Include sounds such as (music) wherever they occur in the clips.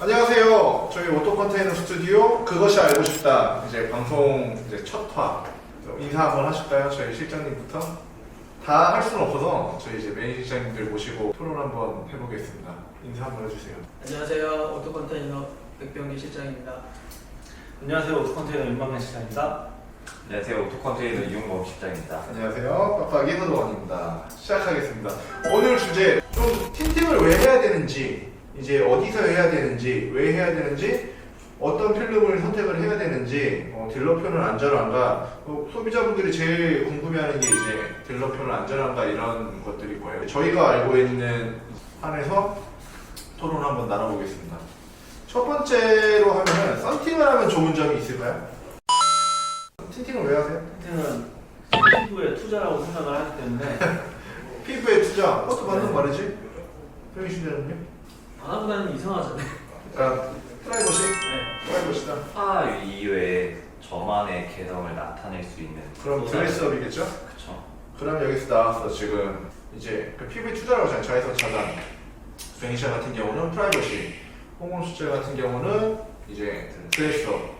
안녕하세요. 저희 오토 컨테이너 스튜디오 그것이 알고 싶다 이제 방송 이제 첫 화. 인사 한번 하실까요? 저희 실장님부터 다 할 수는 없어서 저희 이제 메인 실장님들 모시고 토론 한번 해보겠습니다. 인사 한번 해주세요. 안녕하세요. 오토컨테이너 백병기 실장입니다. 안녕하세요. 오토컨테이너 윤만명 시장입니다. 안녕하세요. 오토컨테이너 이용범 실장입니다. 안녕하세요. 빡빡이 허도원입니다. 시작하겠습니다. 오늘 주제 좀 틴팅을 왜 해야 되는지 이제 어디서 해야 되는지 왜 해야 되는지 어떤 필름을 선택을 해야 되는지 어, 딜러표는 안전한가 어, 소비자분들이 제일 궁금해하는 게 이제 딜러표는 안전한가 이런 것들일 거예요. 저희가 알고 있는 한에서 토론 한번 나눠보겠습니다. 첫 번째로 하면은 썬팅을 하면 좋은 점이 있을까요? 틴팅을 왜 하세요? 컨테이너는 피부에 투자라고 생각을 하기 때문에 (laughs) 피부에 투자, 그것도 맞는 말이지? 병희 신대는요? 안 하고 다니면 이상하잖아요. 그러니까 프라이버시? 네. 프라이버시다. 파 이외에 저만의 개성을 나타낼 수 있는 그럼 드레스업이겠죠? 그쵸. 그럼 여기서 나와서 지금 이제 그 피부에 투자라고 하잖아요. 자외선 차단. 베니샤 같은 경우는 프라이버시. 홍원 수제 같은 경우는 이제 드레스업.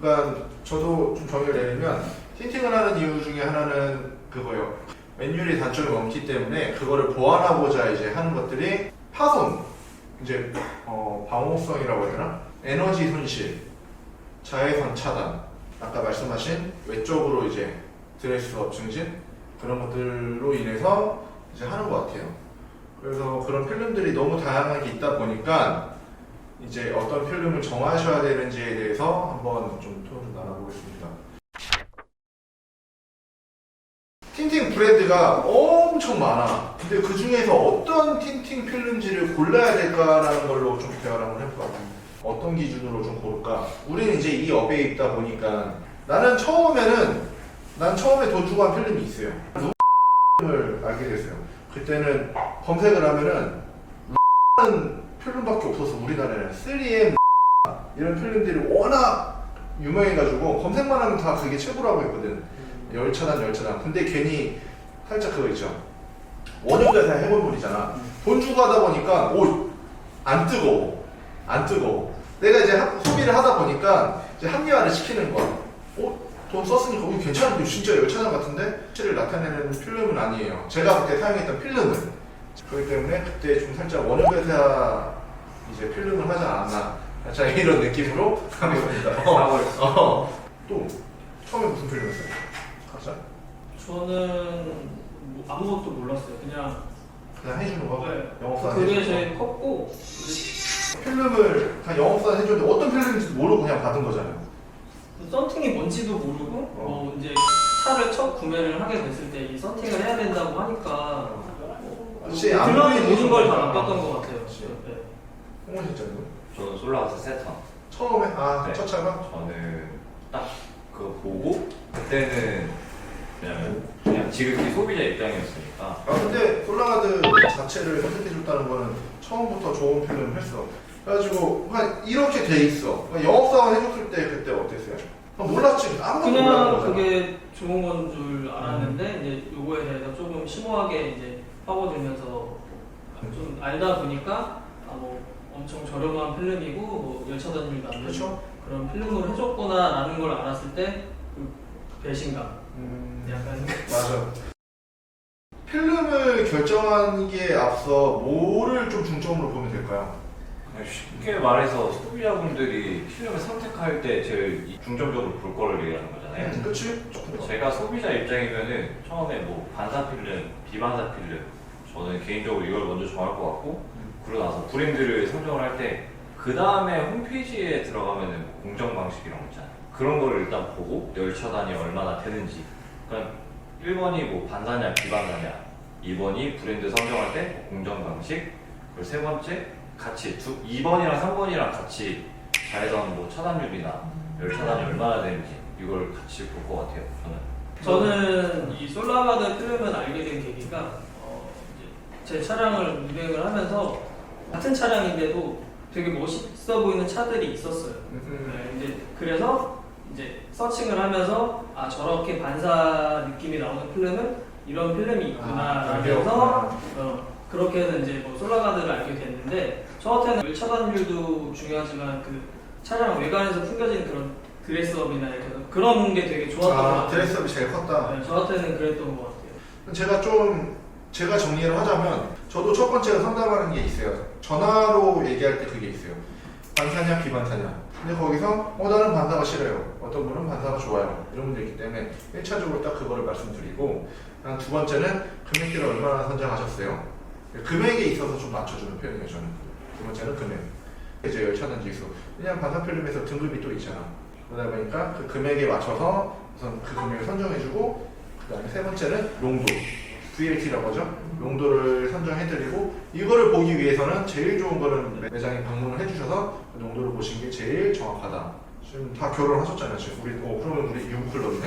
그러니까 저도 좀 정의를 내리면 틴팅을 하는 이유 중에 하나는 그거요. 맨유리 단점이 많기 때문에 그거를 보완하고자 이제 하는 것들이 파손, 이제 어, 방호성이라고 해야 되나? 에너지 손실, 자외선 차단, 아까 말씀하신 외적으로 이제 드레스 업 증진 그런 것들로 인해서 이제 하는 것 같아요. 그래서 그런 필름들이 너무 다양하게 있다 보니까 이제 어떤 필름을 정하셔야 되는지에 대해서 한번 좀 토론을 나눠보겠습니다. 틴팅 브랜드가 엄청 많아. 근데 그 중에서 어떤 틴팅 필름지를 골라야 될까라는 걸로 좀 대화를 한번 해볼까. 어떤 기준으로 좀 고를까? 우리는 이제 이 업에 있다 보니까 나는 처음에는 난 처음에 돈 주고 한 필름이 있어요. 을 알게 됐어요. 그때는 검색을 하면은 는 필름밖에 없었어 우리나라에는 3M 이런 필름들이 워낙 유명해가지고 검색만 하면 다 그게 최고라고 했거든. 열차단 열차단. 근데 괜히 살짝 그거 있죠. 원효대사 해골물이잖아. 돈 주고 하다 보니까 오안 뜨거워. 안 뜨거워. 내가 이제 하- 소비를 하다 보니까 이제 합리화를 시키는 거야. 어? 돈 썼으니까 어, 괜찮은데 진짜 열차단 같은데? 실을 나타내는 필름은 아니에요. 제가 그때 사용했던 필름은. 그렇기 때문에 그때 좀 살짝 원효대사 이제 필름을 하지 않았나. 자 이런 느낌으로 하고 있습니다. (laughs) 어, 어. 또 처음에 무슨 필름이었어요? 가자. 저는 뭐 아무것도 몰랐어요. 그냥 그냥 해주는 거. 네. 영업사 그게 제일 컸고 거. 필름을 그냥 영업사 해줬는데 어떤 필름인지도 모르고 그냥 받은 거잖아요. 그 썬팅이 뭔지도 모르고 뭐 이제 차를 첫 구매를 하게 됐을 때 이 썬팅을 해야 된다고 하니까 뭐 혹시 들어가는 안보이는 모든 걸 다 거구나. 맡겼던 것 같아요. 그치. 네. 홍원 실장님 저는 솔라우스 세턴. 처음에 아 네. 첫 차가 저는 딱 그거 보고 그때는 그냥 지극히 소비자 입장이었으니까 아 근데 솔라가드 자체를 선택해줬다는 거는 처음부터 좋은 필름을 했어. 그래가지고 한 이렇게 돼 있어. 그러니까 영업사원 해줬을 때 그때 어땠어요? 아, 몰랐지 아무것도 몰랐던 그냥 거잖아. 그게 좋은 건 줄 알았는데 이제 요거에 대해서 조금 심오하게 이제 파고들면서 좀 알다 보니까 아 뭐 엄청 저렴한 필름이고 뭐 열차단율도 안 되고 그렇죠. 그런 필름을 해줬구나라는 걸 알았을 때그 배신감 음, 약간 (laughs) 맞아. 필름을 결정하기에 앞서 뭐를 좀 중점으로 보면 될까요? 쉽게 말해서 소비자분들이 필름을 선택할 때 제일 이- 중점적으로 볼 거를 얘기하는 거잖아요. 음, 그치? 제가 소비자 입장이면은 처음에 뭐 반사 필름, 비반사 필름 저는 개인적으로 이걸 먼저 정할 것 같고 그러고 나서 브랜드를 선정을 할 때 그 다음에 홈페이지에 들어가면은 뭐 공정 방식 이런 거 있잖아요. 그런 거를 일단 보고 열 차단이 얼마나 되는지. 그러니까 1번이 뭐 반사냐 비반사냐, 2번이 브랜드 선정할 때뭐 공정 방식, 그리고 세 번째 같이 두 2번이랑 3번이랑 같이 자외선 뭐 차단율이나 열 차단이 얼마나 되는지 이걸 같이 볼 것 같아요. 저는. 저는 이 솔라바드 필름을 알게 된 계기가 어 이제 제 차량을 운행을 하면서 같은 차량인데도 되게 멋있어 보이는 차들이 있었어요. 음, 네, 이제 그래서 이제 서칭을 하면서 아 저렇게 반사 느낌이 나오는 필름은 이런 필름이 있구나 아, 라면서 어, 그렇게는 이제 뭐 솔라가드를 알게 됐는데 저 같은 열 차단율도 중요하지만 그 차량 외관에서 풍겨지는 그런 드레스업이나 이렇게 그런 게 되게 좋았던 것 아, 같아요. 드레스업이 제일 컸다. 네, 저 같은 그랬던 것 같아요. 제가 좀 제가 정리를 하자면 저도 첫 번째로 상담하는 게 있어요. 전화로 얘기할 때 그게 있어요. 반사냐 비반사냐. 근데 거기서 어 나는 반사가 싫어요. 어떤 분은 반사가 좋아요. 이런 분들 있기 때문에 1차적으로 딱 그거를 말씀드리고 한두 번째는 금액대를 얼마나 선정하셨어요. 금액에 있어서 좀 맞춰주는 표현이에요 저는. 두 번째는 금액. 이제 열차단 지수. 왜냐면 반사 필름에서 등급이 또 있잖아. 그러다 보니까 그 금액에 맞춰서 우선 그 금액을 선정해주고 그 다음에 세 번째는 용도. VLT라고 하죠. 용도를 선정해드리고 이거를 보기 위해서는 제일 좋은 거는 매장에 방문을 해주셔서 그 용도를 보신 게 제일 정확하다. 지금 다 결혼하셨잖아요. 지금 우리 어 그러면 우리 유부 클럽이네.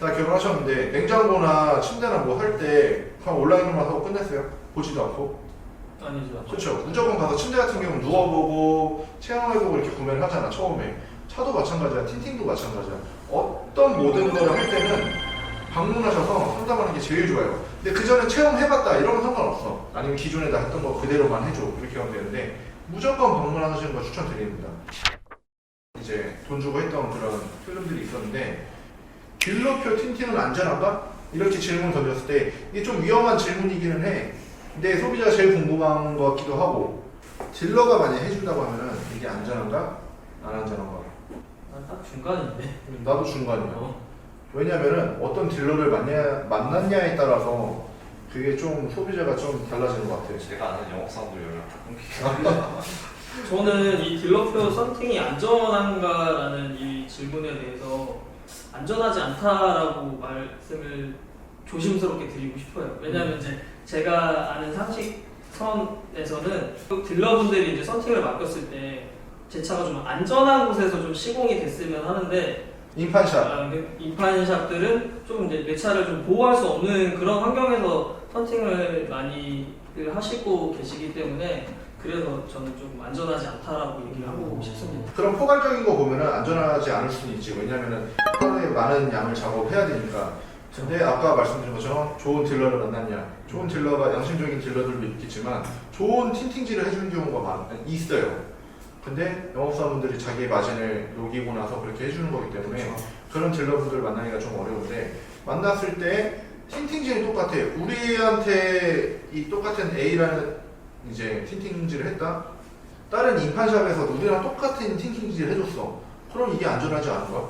다 결혼하셨는데 냉장고나 침대나 뭐 할 때 그냥 온라인으로만 하고 끝냈어요. 보지도 않고. 아니죠. 그렇죠. 무조건 가서 침대 같은 경우는 누워보고 체험해보고 이렇게 구매를 하잖아 처음에. 차도 마찬가지야. 틴팅도 마찬가지야. 어떤 모든 걸 할 때는 방문하셔서 상담하는 게 제일 좋아요. 근데 그 전에 체험해봤다 이러면 상관없어. 아니면 기존에 다 했던 거 그대로만 해줘 이렇게 하면 되는데 무조건 방문하시는 거 추천드립니다. 이제 돈 주고 했던 그런 필름들이 있었는데 딜러표 틴팅은 안전한가? 이렇게 질문 던졌을 때 이게 좀 위험한 질문이기는 해. 근데 소비자가 제일 궁금한 것 같기도 하고 딜러가 만약 해준다고 하면은 이게 안전한가? 안 안전한가? 난딱 중간인데. 나도 중간이야. 어. 왜냐면은 어떤 딜러를 만나, 만났냐에 따라서 그게 좀 소비자가 좀 달라지는 것 같아. 제가 아는 영업사원들 연락 다 끊기고 (laughs) 저는 이 딜러표 썬팅이 안전한가라는 이 질문에 대해서 안전하지 않다라고 말씀을 조심스럽게 드리고 싶어요. 왜냐하면 이제 제가 아는 상식선에서는 딜러분들이 이제 썬팅을 맡겼을 때 제 차가 좀 안전한 곳에서 좀 시공이 됐으면 하는데 인판샷. 아, 근데 인판샵들은 좀 이제 내 차를 좀 보호할 수 없는 그런 환경에서 썬팅을 많이 그 하시고 계시기 때문에 그래서 저는 좀 안전하지 않다라고 얘기를 하고 싶습니다. 그런 포괄적인 거 보면은 안전하지 않을 수는 있지. 왜냐면은 하루에 많은 양을 작업해야 되니까. 근데 아까 말씀드린 것처럼 좋은 딜러를 만났냐. 좋은 딜러가 양심적인 딜러들도 있겠지만 좋은 틴팅질을 해주는 경우가 많, 있어요. 근데 영업사분들이 자기의 마진을 녹이고 나서 그렇게 해주는 거기 때문에 그런 딜러분들 만나기가 좀 어려운데 만났을 때 틴팅질이 똑같아. 우리한테 이 똑같은 A라는 이제 틴팅질을 했다. 다른 인판샵에서 우리랑 똑같은 틴팅질을 해줬어. 그럼 이게 안전하지 않은가?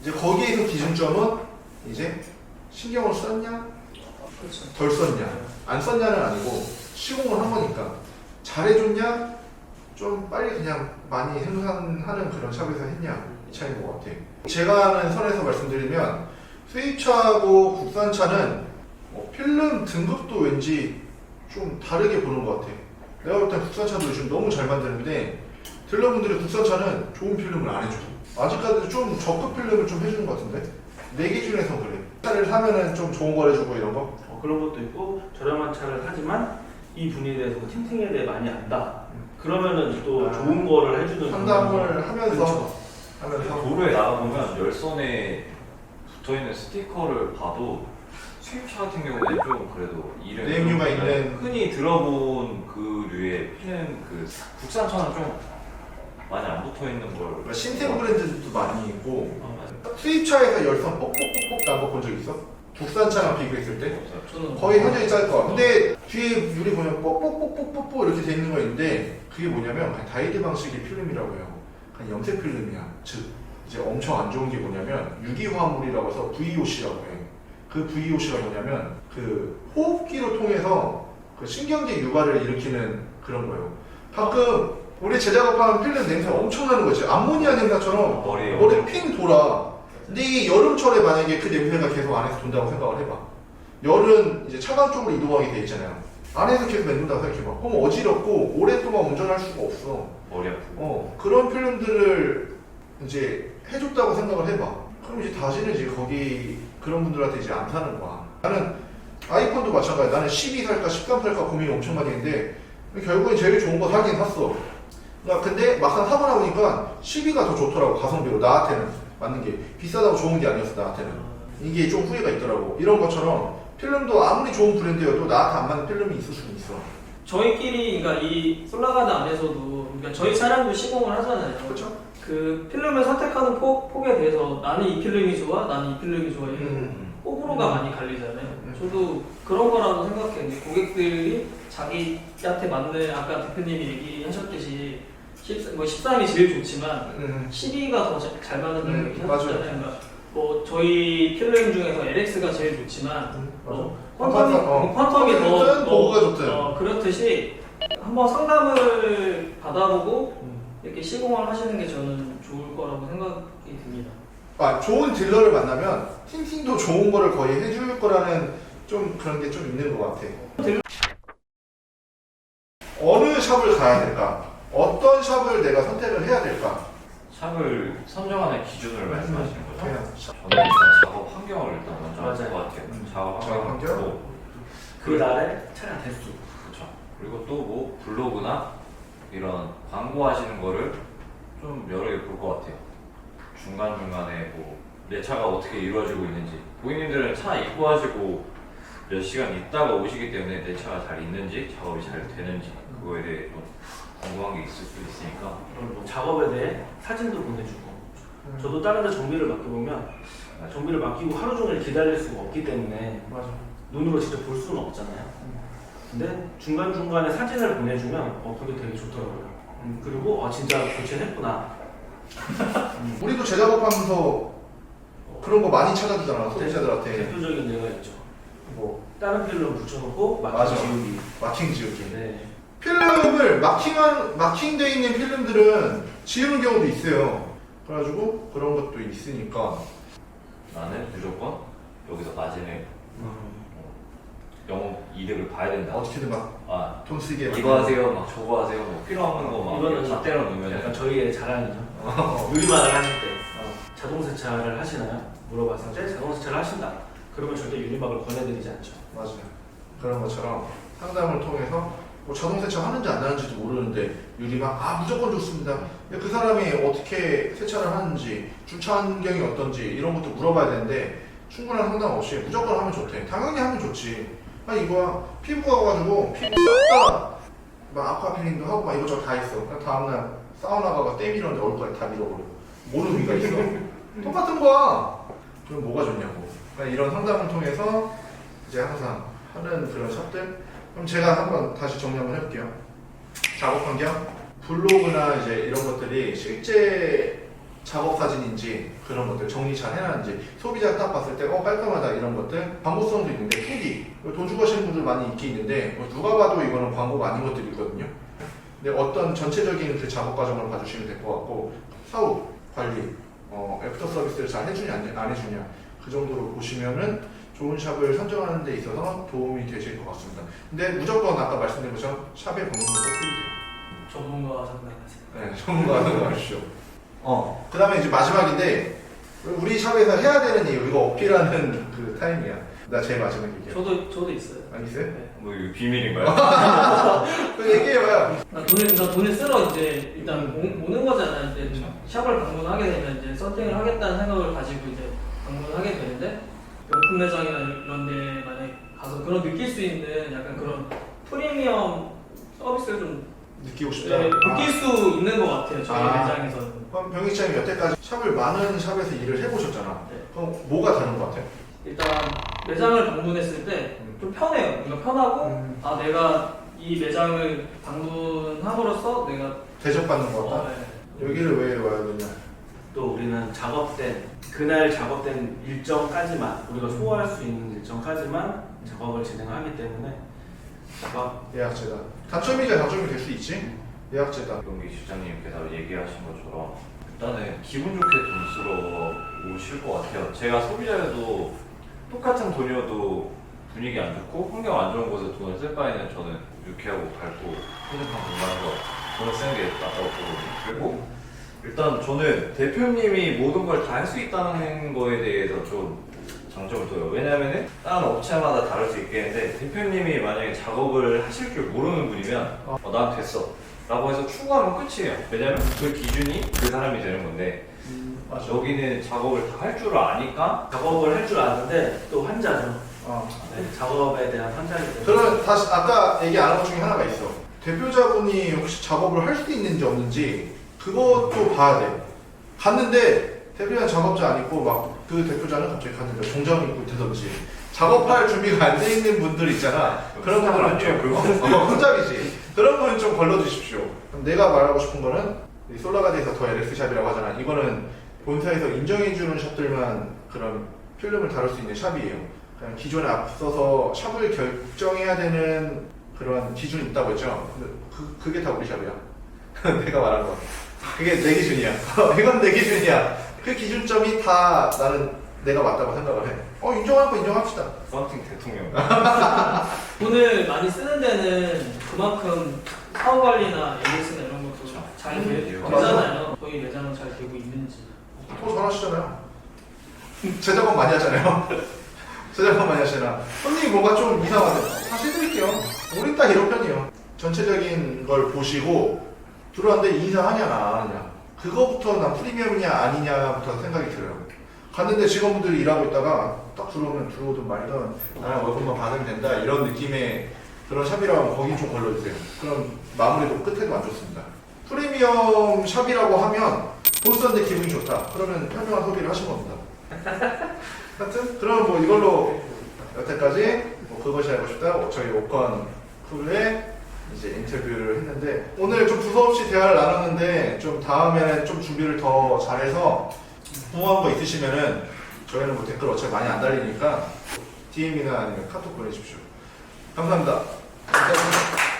이제 거기에서 기준점은 이제 신경을 썼냐, 그렇죠. 덜 썼냐, 안 썼냐는 아니고 시공을 한 거니까 잘해줬냐, 좀 빨리 그냥 많이 생산하는 그런 샵에서 했냐 이 차이인 것 같아. 제가 아는 선에서 말씀드리면 수입차하고 국산차는 어, 필름 등급도 왠지 좀 다르게 보는 것 같아. 내가 볼 땐 국산차도 요즘 너무 잘 만드는데 딜러분들이 국산차는 좋은 필름을 안 해줘. 아직까지도 좀 저급 필름을 좀 해주는 것 같은데 내 기준에선 그래. 차를 사면은 좀 좋은 걸 해주고 이런 거. 어, 그런 것도 있고 저렴한 차를 하지만 이 분야에 대해서 그 틴팅에 대해 많이 안다. 그러면은 또 아. 좋은 거를 해주는 상담을 하면서 그렇죠. 하면서 도로에 나가보면 열선에 붙어있는 스티커를 봐도 수입차 같은 경우에는 좀 그래도 이름 네임류가 있는 흔히 들어본 그 류의 필름 그 국산차는 좀 많이 안 붙어있는 걸 그러니까 신생 브랜드들도 많이 있고 어, 맞아요. 수입차에서 열선 뽁뽁뽁뽁 난거 본적 있어? 국산차랑 비교했을 때 저는 거의 현저히 짤 거야. 근데 뒤에 유리 보면 뽁뽁뽁뽁뽁 이렇게 돼 있는 거 있는데 그게 뭐냐면 그냥 다이드 방식의 필름이라고 해요. 그냥 염색 필름이야. 즉 이제 엄청 안 좋은 게 뭐냐면 유기화합물이라고 해서 VOC라고 해. 그 VOC가 뭐냐면 그 호흡기로 통해서 그 신경계 유발을 일으키는 그런 거예요. 가끔 우리 제작업하는 필름 냄새 엄청 나는 거지. 암모니아 냄새처럼 머리에 머리 핑 돌아. 근데 이게 여름철에 만약에 그 냄새가 계속 안에서 돈다고 생각을 해봐. 열은 이제 차가운 쪽으로 이동하게 돼 있잖아요. 안에서 계속 맴돈다고 생각해봐. 그럼 어지럽고 오랫동안 운전할 수가 없어. 머리 아프고 어, 그런 필름들을 이제 해줬다고 생각을 해봐. 그럼 이제 다시는 이제 거기 그런 분들한테 이제 안 사는 거야. 나는 아이폰도 마찬가지야. 나는 12 살까 13 살까 고민이 엄청 많이 했는데 결국엔 제일 좋은 거 사긴 샀어. 근데 막상 사고 나보니까 12가 더 좋더라고 가성비로 나한테는 맞는 게 비싸다고 좋은 게 아니었어 나한테는. 이게 좀 후회가 있더라고. 이런 것처럼 필름도 아무리 좋은 브랜드여도 나한테 안 맞는 필름이 있을 수는 있어. 저희끼리 그러니까 이 솔라가드 안에서도 그러니까 저희 차량도 시공을 하잖아요. 그렇죠? 그 필름을 선택하는 폭, 폭에 대해서 나는 이 필름이 좋아, 나는 이 필름이 좋아 이런 음. 호불호가 많이 갈리잖아요. 음. 저도 그런 거라고 생각했는데 고객들이 자기한테 맞는 아까 대표님이 얘기하셨듯이 10, 뭐 13이 제일 좋지만 음. 12가 더 잘 맞는다고 음, 얘기하셨잖아요. 맞아요. 그러니까 뭐 저희 필름 중에서 LX가 제일 좋지만 맞아. 어, 아, 퀀텀이, 어. 퀀텀이 더, 퀀텀은 보고가 더- 좋든. 어, 그렇듯이 한번 상담을 받아보고 음. 이렇게 시공을 하시는 게 저는 좋을 거라고 생각이 듭니다. 아, 좋은 딜러를 만나면 틴팅도 좋은 거를 거의 해줄 거라는 좀 그런 게 좀 있는 것 같아. 어느 샵을 가야 될까? 어떤 샵을 내가 선택을 해야 될까? 샵을 선정하는 기준을 말씀하시는 거죠? 그냥 저는 일단 작업 환경을 일단 먼저 할 맞아요. 것 같아요. 음. 작업 작업 환경 환경? 보고 그 날에 차량 대수. 그렇죠. 그리고 또 뭐 블로그나 이런 광고하시는 거를 좀 여러 개 볼 것 같아요. 중간 중간에 뭐 내 차가 어떻게 이루어지고 있는지 고객님들은 차 입고 하시고 몇 시간 있다가 오시기 때문에 내 차가 잘 있는지 작업이 잘 되는지 그거에 대해 좀 궁금한 게 있을 수 있으니까 그리고 뭐 작업에 대해 사진도 보내주고. 저도 다른 데 정비를 맡겨보면 정비를 맡기고 하루 종일 기다릴 수가 없기 때문에 맞아. 눈으로 직접 볼 수는 없잖아요. 근데 중간중간에 사진을 보내주면 어, 그게 되게 좋더라고요. 음, 그리고 어, 진짜 교체했구나. 음, 우리도 제작업하면서 그런 거 많이 찾아주잖아 소비자들한테 대표적인 예가 있죠. 뭐 다른 필름 붙여놓고 맞아. 마킹 지우기. 마킹 지우기. 네. 필름을 마킹한 마킹돼 있는 필름들은 지우는 경우도 있어요. 그래가지고 그런 것도 있으니까 나는 무조건 여기서 마진을 음. 영업 이득을 봐야 된다. 어떻게든 막 돈 아 쓰게 이거 하세요, 막 저거 하세요, 뭐 필요한 거막 이거는 다 때려 놓으면 약간 저희의 자랑이죠. 어. 유리만을 하실 때 자동 세차를 하시나요? 물어봤을 때 자동 세차를 하신다. 그러면 절대 유리막을 권해드리지 않죠. 맞아요. 그런 것처럼 상담을 통해서 뭐 자동 세차 하는지 안 하는지도 모르는데 유리막 아 무조건 좋습니다. 근데 그 사람이 어떻게 세차를 하는지 주차 환경이 어떤지 이런 것도 물어봐야 되는데 충분한 상담 없이 무조건 하면 좋대. 당연히 하면 좋지. 아 이거야 피부가 가지고 피부 싹다 막 아쿠아필링도 하고 막 이것저것 다 있어. 다음날 사우나 가가 때 밀었는데 얼굴까지 다 밀어버려. 뭔 의미가 있어? (laughs) 똑같은 거야. 그럼 뭐가 좋냐고. 그러니까 이런 상담을 통해서 이제 항상 하는 그런 샵들. 그럼 제가 한번 다시 정리 한번 해볼게요. 작업 환경, 블로그나 이제 이런 것들이 실제 작업 사진인지 그런 것들 정리 잘 해놨는지 소비자가 딱 봤을 때 어 깔끔하다 이런 것들 광고성도 있는데 후기 돈 주고 하시는 분들 많이 있긴 있는데 뭐 누가 봐도 이거는 광고가 아닌 것들이 있거든요. 근데 어떤 전체적인 그 작업 과정을 봐주시면 될 것 같고 사후 관리 어, 애프터 서비스를 잘 해주냐 안, 안 해주냐 그 정도로 보시면은 좋은 샵을 선정하는 데 있어서 도움이 되실 것 같습니다. 근데 무조건 아까 말씀드린 것처럼 샵에 방문도 꼭 필요해요. 전문가와 상담하세요. 네, 전문가 상담하십시오. 어, 그 다음에 이제 마지막인데 우리 샵에서 해야 되는 이유 이거 어필하는 (laughs) 그 타임이야. 나 제일 마지막 얘기야. 저도 저도 있어요. 안 있어요? 네. 뭐 이거 비밀인가요? (laughs) 그 얘기해봐요. 나 돈을 나 돈을 쓰러 이제 일단 오, 오는 거잖아요. 이제. 샵을 방문하게 되면 이제 썬팅을 하겠다는 생각을 가지고 이제 방문을 하게 되는데 명품 매장이나 이런 데 만약에 가서 그런 느낄 수 있는 약간 그런 프리미엄 서비스를 좀 느끼고 싶다. 네, 느낄 수 있는 것 같아요. 저희 아. 매장에서는. 그럼 병희차님 여태까지 샵을 많은 샵에서 일을 해보셨잖아. 네. 그럼 뭐가 다른 것 같아요? 일단 매장을 방문했을 때 좀 편해요. 뭔가 편하고 음. 아 내가 이 매장을 방문함으로써 내가 대접받는 것 같다. 어, 네. 여기를 왜 와야 되냐? 또 우리는 작업된 그날 작업된 일정까지만 우리가 소화할 수 있는 일정까지만 작업을 진행하기 때문에 작업 예약제다. 단점이자 장점이 될 수 있지. 예약제다. 이동기 실장님께서 얘기하신 것처럼 일단은 기분 좋게 돈 쓰러 오실 것 같아요. 제가 소비자여도 똑같은 돈이어도 분위기 안 좋고 환경 안 좋은 곳에 돈을 쓸 바에는 저는 유쾌하고 밝고 행복한 공간에서 돈을 쓰는 게 낫다고 보거든요. 그리고 일단 저는 대표님이 모든 걸 다 할 수 있다는 거에 대해서 좀 장점을 둬요. 왜냐면은 다른 업체마다 다를 수 있겠는데 대표님이 만약에 작업을 하실 줄 모르는 분이면 어, 난 됐어. 라고 해서 추구하면 끝이에요. 왜냐면 그 기준이 그 사람이 되는 건데 여기는 작업을 다 할 줄 아니까 작업을 할 줄 아는데 또 환자죠. 어. 네, 작업에 대한 환자이기 때문에 그러면 다시 아까 얘기 안 한 것 중에 하나가 있어. 대표자분이 혹시 작업을 할 수도 있는지 없는지 그것도 봐야 돼. 갔는데 대표자 작업자 안 있고 막 그 대표자는 갑자기 갔는데 종장 입고 있다든지 작업할 준비가 안 돼 있는 분들 있잖아. 그런 분들은 좀? 어, 혼잡이지. 그런 분은 좀 걸러주십시오. 그럼 내가 말하고 싶은 거는 이 솔라가드에서 더 LX 샵이라고 하잖아. 이거는 본사에서 인정해주는 샵들만 그런 필름을 다룰 수 있는 샵이에요. 그냥 기존에 앞서서 샵을 결정해야 되는 그런 기준이 있다고 했죠. 근데 그, 그게 다 우리 샵이야. (laughs) 내가 말한 거. 그게 내 기준이야. (laughs) 이건 내 기준이야. 그 기준점이 다 나는 내가 맞다고 생각을 해. 어, 인정할 거 인정합시다. 썬팅 대통령. (laughs) 돈을 많이 쓰는 데는 그만큼 사후 관리나 AS나 이런 것도 잘 되, 음. 되잖아요. 저희 매장은 잘 되고 있는지. 더 잘하시잖아요. 제작업 많이 하잖아요. (laughs) 제작업 많이 하시나. 손님이 뭔가 좀 이상하대. 다시 해드릴게요. 우린 딱 이런 편이에요. 전체적인 걸 보시고 들어왔는데 인사하냐 안 하냐. 그거부터 난 프리미엄이냐 아니냐부터 생각이 들어요. 갔는데 직원분들이 일하고 있다가 딱 들어오면 들어오든 말든 나랑 월급만 받으면 된다 이런 느낌의 그런 샵이라고 하면 거기 좀 걸러주세요. 그럼 마무리도 끝에도 안 좋습니다. 프리미엄 샵이라고 하면 돈 썼는데 기분이 좋다. 그러면 현명한 소비를 하신 겁니다. (laughs) 하여튼 그럼 뭐 이걸로 여태까지 뭐 그것이 알고 싶다 저희 오컨 크루의 이제 인터뷰를 했는데 오늘 좀 두서없이 대화를 나눴는데 좀 다음에는 좀 준비를 더 잘해서 궁금한 거 있으시면은 저희는 뭐 댓글 어차피 많이 안 달리니까 DM이나 아니면 카톡 보내주십시오. 감사합니다. 감사합니다.